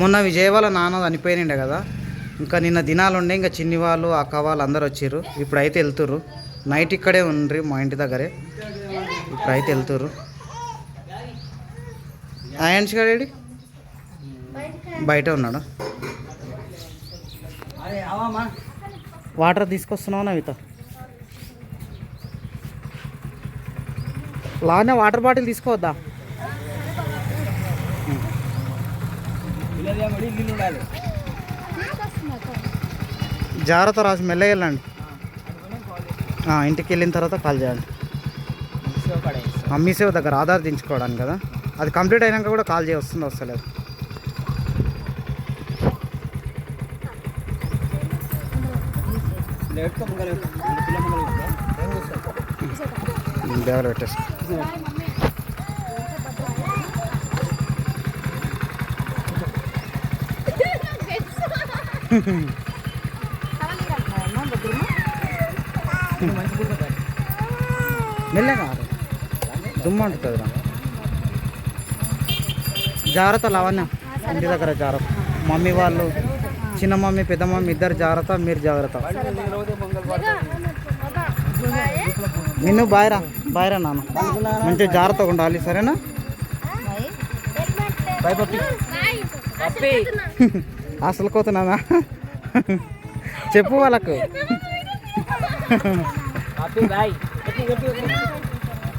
మొన్న విజయ్ వాళ్ళ నాన్న చనిపోయినండే కదా. ఇంకా నిన్న దినాలు ఉండే ఇంకా చిన్ని వాళ్ళు అక్క వాళ్ళు అందరు వచ్చారు ఇప్పుడైతే వెళ్తురు నైట్ ఇక్కడే ఉండ్రి మా ఇంటి దగ్గరే. ఇప్పుడైతే వెళ్తురు ఆయన్స్ గాడేడి బయట ఉన్నాడు? వాటర్ తీసుకొస్తున్నావు నవిత? లానే వాటర్ బాటిల్ తీసుకోవద్దా? జాగ్రత్త రాసి మెల్లగా వెళ్ళండి ఇంటికి వెళ్ళిన తర్వాత కాల్ చేయండి మమ్మీ సేవ దగ్గర ఆధార్ దించుకోవడానికి కదా అది కంప్లీట్ అయినాక కూడా కాల్ చేయ వస్తుంది వస్తలేదు దేవర పెట్టేసి మెల్లగా దుమ్ము అంటుంది రా జాగ్రత్త లావణ్య. ఇంటి దగ్గర జాగ్రత్త. మమ్మీ వాళ్ళు చిన్న మమ్మీ పెద్ద మమ్మీ ఇద్దరు జాగ్రత్త మీరు జాగ్రత్త. నిన్ను బాయ్రా బాయ్రా నాన్న. మంచిగా జాగ్రత్తగా ఉండాలి సరేనా? అసలు కోతున్నానా చెప్పు వాళ్ళకు.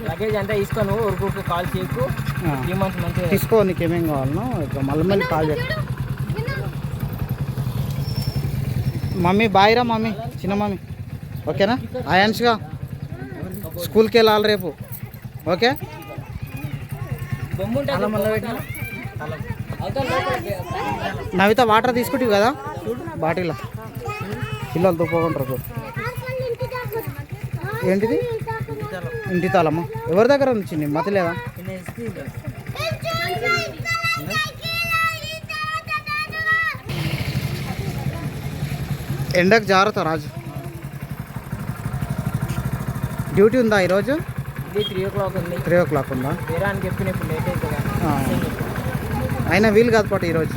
లగేజ్ అంతా తీసుకోను ఊరుకు కాల్ చేయకు. ఆ. త్రీ మంత్స్ మంచిగా తీసుకో నీకేమేం కావాలనో? ఇక మళ్ళీ మళ్ళీ కాల్ చేయ మమ్మీ బాయ్ రా మమ్మీ చిన్న మమ్మీ. ఓకేనా? ఆయాన్స్గా స్కూల్కి వెళ్ళాలి రేపు. ఓకే? బొమ్మ ఉంటుంది నవిత వాటర్ తీసుకుంటావు కదా? బాటిల్. పిల్లలు తుప్పుకుంటారు ఏంటిది? ఇంటి తాళమ్మ ఎవరి దగ్గర ఉంచింది మతి లేదా? ఎండకు జాగ్రత్త రాజు. డ్యూటీ ఉందా ఈరోజు? త్రీ ఓ క్లాక్ ఉంది. త్రీ ఓ క్లాక్ ఉందా చెప్పిన ఇప్పుడు లేట్ అవుతుంది ఆ. అయినా వీలు కాదు పాటు ఈరోజు.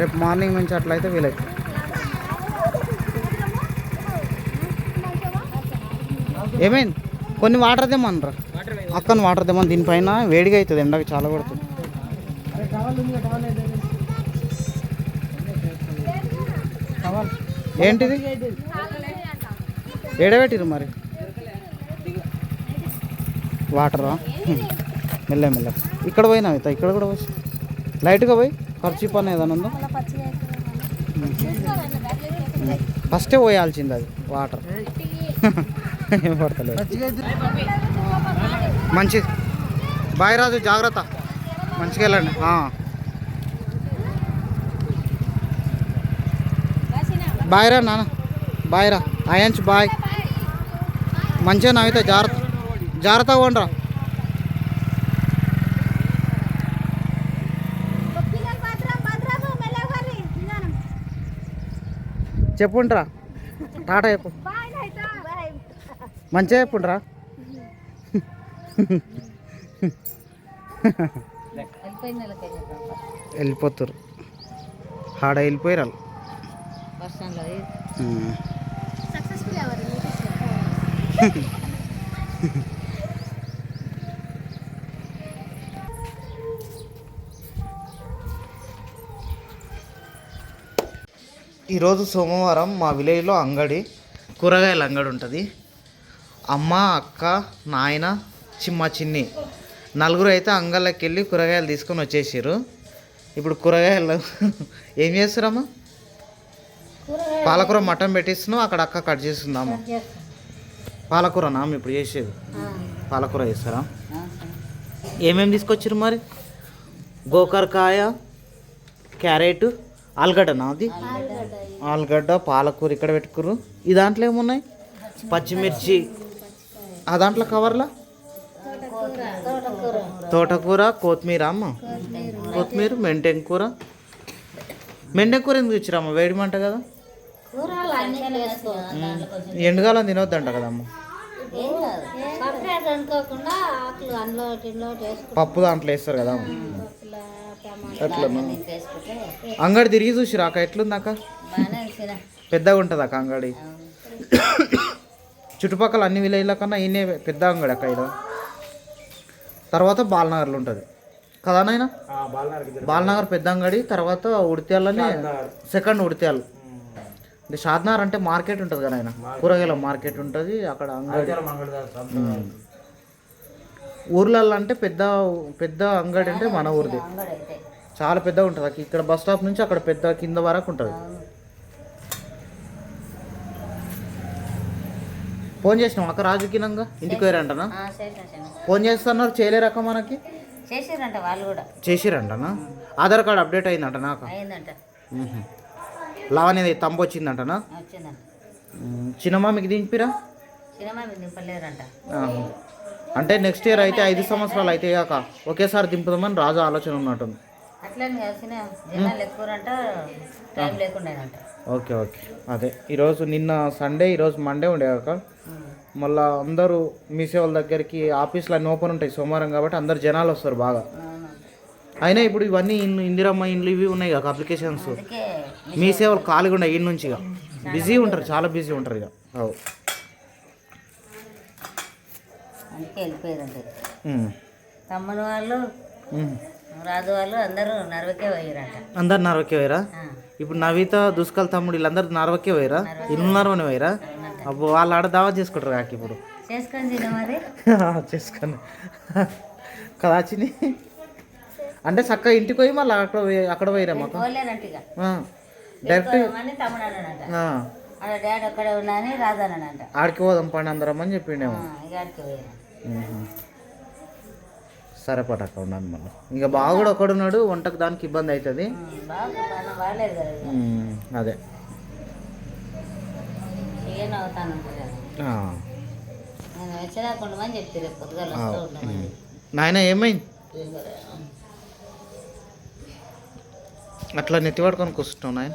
రేపు మార్నింగ్ నుంచి అట్లయితే వీలై. ఏమైంది? కొన్ని వాటర్ తెమ్మనరా అక్కని వాటర్ తెమ్మని దీనిపైన వేడిగా అవుతుంది ఎండకు చాలా కొడుతుంది. ఏంటిది? ఏడబెట్టిరు మరి? వాటరా? మెల్ల మెల్ల. ఇక్కడ పోయినా అవుతా ఇక్కడ కూడా పోయి. లైట్గా పోయి ఖర్చు పని ఏదైనా ఉందో? ఫస్టే పోయాల్సింది అది వాటర్. ఏం పడతలేదు. మంచిది బాయ్ రాజు జాగ్రత్త. మంచిగా వెళ్ళండి. బాయ్ రా నాన్న. బాయ్ రా. అయ్యంచు బాయ్. మంచిగా నవ్వుతా జాగ్రత్త. జాగ్రత్తగా ఉండరా చెప్పుండ్రా. టాటా చెప్పు. మంచిగా చెప్పుండ్రా. వెళ్ళిపోతారు. ఆడ వెళ్ళిపోయారు వాళ్ళు. ఈరోజు సోమవారం మా విలేజ్లో అంగడి కూరగాయల అంగడి ఉంటుంది. అమ్మ అక్క నాయన చిమ్మ చిన్ని నలుగురు అయితే అంగళ్ళకి వెళ్ళి కూరగాయలు తీసుకొని వచ్చేసారు ఇప్పుడు కూరగాయలు ఏం చేస్తారమ్మా? పాలకూర మటన్ పెట్టిస్తున్నావు అక్కడ అక్క కట్ చేస్తుందమ్మా. పాలకూర నామ ఇప్పుడు చేసేది. పాలకూర చేస్తారా? ఏమేమి తీసుకొచ్చారు మరి? గోకరకాయ క్యారెట్ ఆలుగడ్డనా అది? ఆలుగడ్డ. పాలకూర ఇక్కడ పెట్టుకురు ఈ దాంట్లో ఏమున్నాయి? పచ్చిమిర్చి. ఆ దాంట్లో కవర్లా? తోటకూర కొత్తిమీర అమ్మ? కొత్తిమీర మెంటెం కూర. మెంటెం కూర ఎందుకు ఇచ్చిరమ్మ వేడి మంట కదా? ఎండుగాలం తినొద్దంట కదమ్మ. పప్పు దాంట్లో వేస్తారు కదా వేసుకుంటే అంగడి తిరిగి చూసి రాక ఎట్లుందాక పెద్దగా ఉంటుంది అక్క అంగడి. చుట్టుపక్కల అన్ని విలేజ్ల కన్నా ఈయనే పెద్ద అంగడి అక్క ఇక్కడ తర్వాత బాలనగర్లో ఉంటుంది. కదా నాయన? బాలనగర్ పెద్ద అంగడి తర్వాత ఉడిత్యాలనే సెకండ్ ఉడిత్యాలు. అంటే షాద్నగర్ అంటే మార్కెట్ ఉంటుంది కదా ఆయన కూరగాయల మార్కెట్ ఉంటుంది అక్కడ అంగడి. ఊర్లలో అంటే పెద్ద పెద్ద అంగడి అంటే మన ఊరిది. చాలా పెద్దగా ఉంటుంది. ఇక్కడ బస్ స్టాప్ నుంచి అక్కడ పెద్ద కింద వరకు ఉంటుంది. ఫోన్ చేసినాం అక్క రాజకీయంగా? ఇంటికి పోయారంటనా ఫోన్ చేస్తున్నారు చేయలేరక్క మనకి? చేసిరంట వాళ్ళు కూడా. చేసిరంటనా ఆధార్ కార్డ్ అప్డేట్ అయిందంట నాకు? లావణ్య తంబు వచ్చిందంటనా? చిన్నమామికి దింపిరా? నింపలేరంట ఆహా. అంటే నెక్స్ట్ ఇయర్ అయితే ఐదు సంవత్సరాలు అయితే కాక ఒకేసారి దింపుదామని రాజు ఆలోచన ఉన్నట్టుంది. Okay okay. అదే ఈరోజు నిన్న సండే ఈరోజు మండే ఉండే కాక మళ్ళా అందరూ మీ సేవల దగ్గరికి ఆఫీసులు అన్నీ ఓపెన్ ఉంటాయి సోమవారం కాబట్టి అందరు జనాలు వస్తారు బాగా. అయినా ఇప్పుడు ఇవన్నీ ఇన్- ఇందిరమ్మ ఇండ్లు ఇవి ఉన్నాయి కాక అప్లికేషన్స్ మీ సేవలు ఖాళీగా ఉన్నాయి ఇన్ని నుంచి ఇక. బిజీ ఉంటారు చాలా బిజీ ఉంటారు ఇక. అందుకే వెళ్ళిపోయారంట ఉమ్. తమ్ముని వాళ్ళు. రాజు వాళ్ళు అందరూ నరవకే పోయారంట అందరు నార్వకే పోయిరా? ఇప్పుడు నవీత దుష్కల్ తమ్ముడు వీళ్ళందరూ నార్వకే పోయిరా? ఇల్లున్నారని పోయిరా? అబ్బో వాళ్ళు ఆడ దావా చేసుకుంటారు కాక ఇప్పుడు. చేసుకొని కదా చిన్ని? అంటే చక్కగా ఇంటికి పోయి మళ్ళీ అక్కడ అక్కడ పోయిరా మాకు? డైరెక్ట్ అని అని ఆడికి పోదాం పండి అందరం అని చెప్పిండేమో. ఆ, ఇక ఆడికి పోయారు మ్మ్. సరే పట అక్కడ ఉన్నాను మళ్ళీ. ఇంకా బాగుడు ఒకడున్నాడు వంటకు దానికి ఇబ్బంది అవుతుంది. బాగా బాగా. అదే. నాయన ఏమైంది అట్లా నెత్తి పట్టుకొని కూర్చుంటావు నాయన.